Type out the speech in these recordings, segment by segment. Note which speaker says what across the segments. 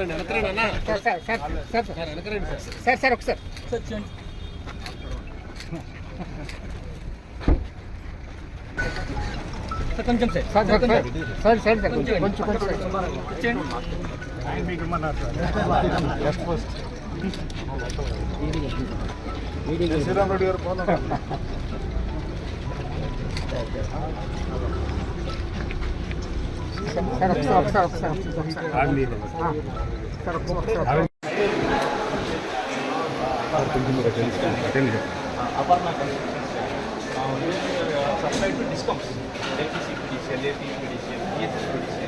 Speaker 1: వెనకరండి వెనకరండి అన్న
Speaker 2: sir sir sir sir sir
Speaker 1: sir వెనకరండి sir
Speaker 2: sir sir ఒకసారి
Speaker 1: కొంచెం sir
Speaker 2: sir sir sir sir sir sir కొంచెం కొంచెం కొంచెం
Speaker 3: శ్రీరామ్ రెడ్డి గారు పోదాం
Speaker 2: సార్ ఒకసారి ఒకసారి ఒకసారి సార్ ఒకసారి
Speaker 4: PDCL AP PDCL ESS PDCL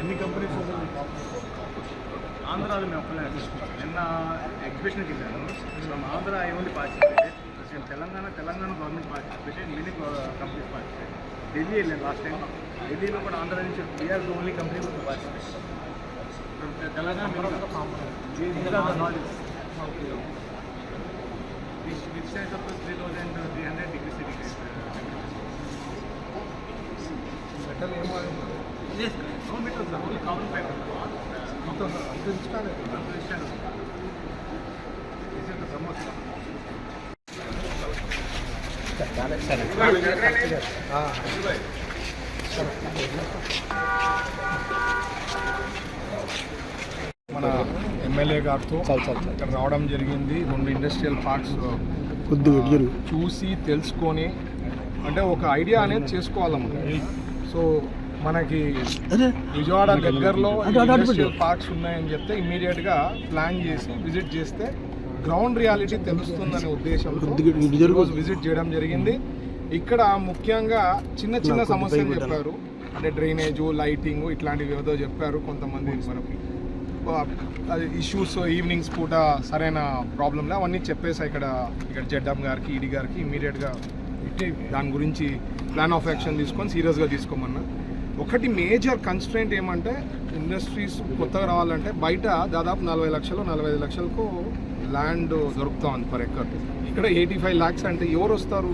Speaker 3: ఎన్ని కంపెనీస్
Speaker 4: ఆంధ్రాలో మేము ఒక్కలే నిన్న ఎగ్జిబిషన్కి వెళ్ళాను from Andhra I only participated నేను Telangana Telangana government participated mini companies participate Delhi వెళ్ళాను లాస్ట్ టైం ఢిల్లీలో కూడా ఆంధ్ర నుంచి we are the only company with participate Telangana knowledge of three thousand three hundred degree centigrade
Speaker 3: metal మన MLA గారితో ఇక్కడ రావడం జరిగింది. రెండు ఇండస్ట్రియల్ పార్క్స్ చూసి తెలుసుకొని అంటే ఒక ఐడియా అనేది చేసుకోవాలన్నమాట. సో మనకి విజయవాడ దగ్గరలో ఇండస్ట్రియల్ పార్క్స్ ఉన్నాయని చెప్తే ఇమీడియట్గా ప్లాన్ చేసి విజిట్ చేస్తే గ్రౌండ్ రియాలిటీ తెలుస్తుందనే ఉద్దేశంతో ఈరోజు విజిట్ చేయడం జరిగింది. ఇక్కడ ముఖ్యంగా చిన్న చిన్న సమస్యలు చెప్పారు. అంటే డ్రైనేజ్ లైటింగ్ ఇట్లాంటివి ఏదో చెప్పారు కొంతమంది మనకి. అది ఇష్యూస్ ఈవినింగ్స్ పూట సరైన ప్రాబ్లంలే అవన్నీ చెప్పేసి ఇక్కడ ఇక్కడ జడ్డం గారికి ఈడీ గారికి ఇమీడియట్గా ఇట్టి దాని గురించి ప్లాన్ ఆఫ్ యాక్షన్ తీసుకొని సీరియస్గా తీసుకోమన్నా. ఒకటి మేజర్ కన్స్ట్రెంట్ ఏమంటే ఇండస్ట్రీస్ కొత్తగా రావాలంటే బయట దాదాపు నలభై లక్షలు నలభై ఐదు లక్షలకు ల్యాండ్ దొరుకుతా ఉంది పర్ ఎక్కర్ ఇక్కడ ఎయిటీ ఫైవ్ ల్యాక్స్ అంటే ఎవరు వస్తారు?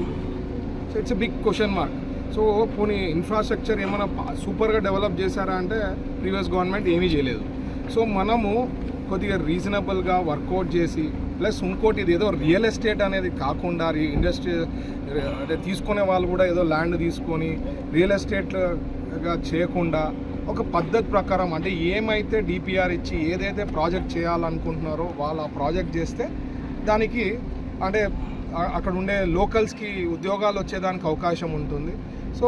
Speaker 3: So it's big question mark so పోనీ ఇన్ఫ్రాస్ట్రక్చర్ ఏమైనా సూపర్గా డెవలప్ చేశారా అంటే ప్రీవియస్ గవర్నమెంట్ ఏమీ చేయలేదు. సో మనము కొద్దిగా రీజనబుల్గా వర్కౌట్ చేసి ప్లస్ ఇంకోటి ఇది ఏదో రియల్ ఎస్టేట్ అనేది కాకుండా ఇండస్ట్రీ అంటే తీసుకునే వాళ్ళు కూడా ఏదో ల్యాండ్ తీసుకొని రియల్ ఎస్టేట్గా చేయకుండా ఒక పద్ధతి ప్రకారం అంటే ఏమైతే డిపిఆర్ ఇచ్చి ఏదైతే ప్రాజెక్ట్ చేయాలనుకుంటున్నారో వాళ్ళు ఆ ప్రాజెక్ట్ చేస్తే దానికి అంటే అక్కడ ఉండే లోకల్స్కి ఉద్యోగాలు వచ్చేదానికి అవకాశం ఉంటుంది. సో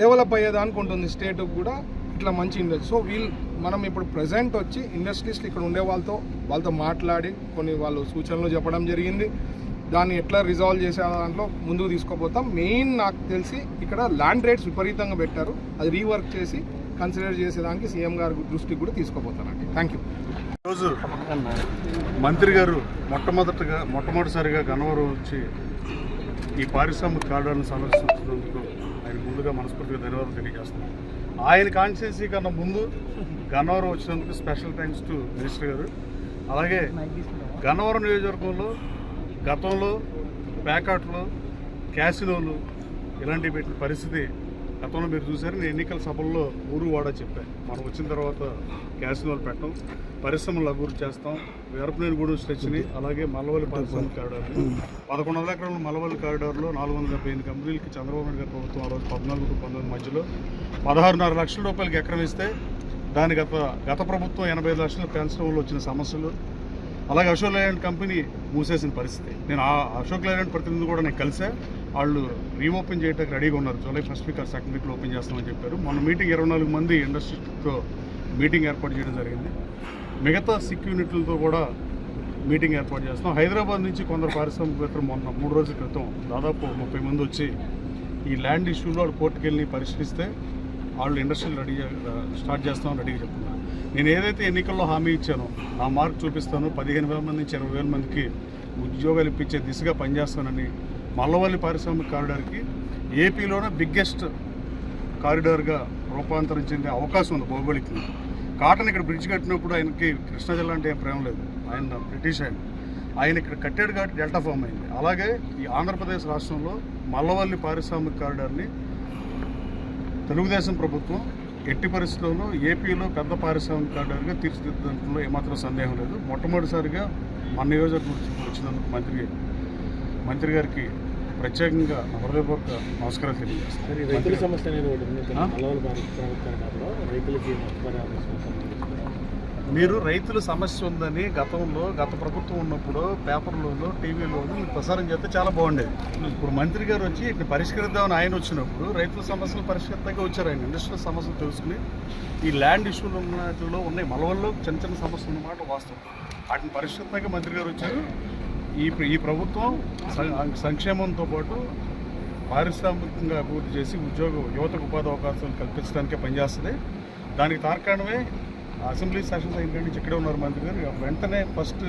Speaker 3: డెవలప్ అయ్యేదానికి ఉంటుంది. స్టేట్ కూడా ఇట్లా మంచి ఇండస్ట్రీ సో వీళ్ళు మనం ఇప్పుడు ప్రజెంట్ వచ్చి ఇండస్ట్రీస్లో ఇక్కడ ఉండే వాళ్ళతో వాళ్ళతో మాట్లాడి కొన్ని వాళ్ళు సూచనలు చెప్పడం జరిగింది. దాన్ని ఎట్లా రిజాల్వ్ చేసే దాంట్లో ముందుకు తీసుకోపోతాం. మెయిన్ నాకు తెలిసి ఇక్కడ ల్యాండ్ రేట్స్ విపరీతంగా పెట్టారు. అది రీవర్క్ చేసి కన్సిడర్ చేసేదానికి సీఎం గారి దృష్టికి కూడా తీసుకోపోతానండి. థ్యాంక్ యూ ఈరోజు మంత్రి గారు మొట్టమొదటిగా మొట్టమొదటిసారిగా గన్నవరం వచ్చి ఈ పారిశ్రామిక కారిడార్ను సందర్శించినందుకు ఆయన ముందుగా మనస్ఫూర్తిగా ధన్యవాదాలు తెలియజేస్తున్నాను ఆయన కాన్స్టిట్యున్సీ కన్నా ముందు గన్నవరం వచ్చినందుకు స్పెషల్ థ్యాంక్స్ టు మినిస్టర్ గారు. అలాగే గన్నవరం నియోజకవర్గంలో గతంలో ప్యాకాట్లు క్యాసినోలు ఇలాంటివి పెట్టిన పరిస్థితి
Speaker 1: గతంలో మీరు చూసారు నేను ఎన్నికల సభల్లో ఊరు వాడ చెప్పాను మనం వచ్చిన తర్వాత క్యాసినోలు పెట్టాం పరిశ్రమలు అభివృద్ధి చేస్తాం వీరపనేనిగూడెం స్ట్రెచ్ని అలాగే మలవల్లి పారిశ్రామిక కారిడార్ని పదకొండు వందల ఎకరాల మలవల్లి కారిడార్లో నాలుగు వందల డెబ్బై ఎనిమిది కంపెనీలకి చంద్రబాబు నాయుడు గారి ప్రభుత్వం ఆ రోజు పద్నాలుగు టు పంతొమ్మిది మధ్యలో పదహారున్నర లక్షల రూపాయలకి ఎకరం ఇస్తే దాని గత గత ప్రభుత్వం ఎనభై లక్షలు పెంచడం వచ్చిన సమస్యలు అలాగే అశోక్ లైలాండ్ కంపెనీ మూసేసిన పరిస్థితి. నేను ఆ అశోక్ లైలాండ్ ప్రతినిధి కూడా నేను కలిసా. వాళ్ళు రీఓపెన్ చేయడానికి రెడీగా ఉన్నారు. జూలై ఫస్ట్ వీక్ సెకండ్ వీక్లో ఓపెన్ చేస్తామని చెప్పారు. మొన్న మీటింగ్ ఇరవై నాలుగు మంది ఇండస్ట్రీతో మీటింగ్ ఏర్పాటు చేయడం జరిగింది. మిగతా సిక్ యూనిట్లతో కూడా మీటింగ్ ఏర్పాటు చేస్తాం హైదరాబాద్ నుంచి కొందరు పారిశ్రామికవేత్తలు మొన్న మూడు రోజుల క్రితం దాదాపు ముప్పై మంది వచ్చి ఈ ల్యాండ్ ఇష్యూలో వాళ్ళు కోర్టుకెళ్ళి పరిశీలిస్తే వాళ్ళు ఇండస్ట్రీలు రెడీ స్టార్ట్ చేస్తామని రెడీగా చెప్తున్నారు. నేను ఏదైతే ఎన్నికల్లో హామీ ఇచ్చానో నా మార్క్ చూపిస్తాను. పదిహేను వేల మంది నుంచి ఇరవై వేల మందికి ఉద్యోగాలు ఇప్పించే దిశగా పనిచేస్తానని మల్లవల్లి పారిశ్రామిక కారిడార్కి ఏపీలోనే బిగ్గెస్ట్ కారిడార్గా రూపాంతరం చెందే అవకాశం ఉంది భౌగోళికంగా. కాటన్ ఇక్కడ బ్రిడ్జ్ కట్టినప్పుడు ఆయనకి కృష్ణా జిల్లా అంటే ఏం ప్రేమ లేదు. ఆయన బ్రిటిష్ ఆయన. ఆయన ఇక్కడ కట్టాడు కాబట్టి డెల్టా ఫామ్ అయింది. అలాగే ఈ ఆంధ్రప్రదేశ్ రాష్ట్రంలో మల్లవల్లి పారిశ్రామిక కారిడార్ని తెలుగుదేశం ప్రభుత్వం ఎట్టి పరిస్థితుల్లో ఏపీలో పెద్ద పారిశ్రామిక కారిడార్గా తీర్చిదిద్దడంలో ఏమాత్రం సందేహం లేదు. మొట్టమొదటిసారిగా మన నియోజకవర్గం వచ్చినందుకు మంత్రి మంత్రి గారికి ప్రత్యేకంగా హృదయపూర్వక నమస్కారాలు తెలియజేస్తాను.
Speaker 2: రైతుల సమస్య అనేది ఒకటి రైతులకి
Speaker 1: మీరు రైతుల సమస్య ఉందని గతంలో గత ప్రభుత్వం ఉన్నప్పుడు పేపర్లోనూ టీవీలోనూ ప్రసారం చేస్తే చాలా బాగుండేది. ఇప్పుడు మంత్రి గారు వచ్చి ఇట్లా పరిష్కరిద్దామని ఆయన వచ్చినప్పుడు రైతుల సమస్యలు పరిష్కరిస్తాక వచ్చారు ఆయన. ఇండస్ట్రియల్ సమస్యలు తెలుసుకుని ఈ ల్యాండ్ ఇష్యూలు ఉన్నట్లో ఉన్నాయి. మలవల్లో చిన్న చిన్న సమస్యలు ఉన్నమాట వాస్తవం. వాటిని పరిష్కరిస్తాక మంత్రి గారు వచ్చారు. ఈ ఈ ప్రభుత్వం సంక్షేమంతో పాటు పారిశ్రామికంగా అభివృద్ధి చేసి ఉద్యోగ యువతకు ఉపాధి అవకాశాలు కల్పించడానికే పనిచేస్తుంది. దానికి తార్కాణమే అసెంబ్లీ సెషన్స్ అయిన నుంచి ఇక్కడే ఉన్నారు మంత్రి గారు. వెంటనే ఫస్ట్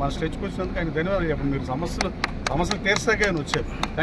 Speaker 1: మన స్టేజ్కి వచ్చినందుకు ఆయన ధన్యవాదాలు చెప్పండి. మీరు సమస్యలు సమస్యలు తీర్చాక ఆయన వచ్చారు.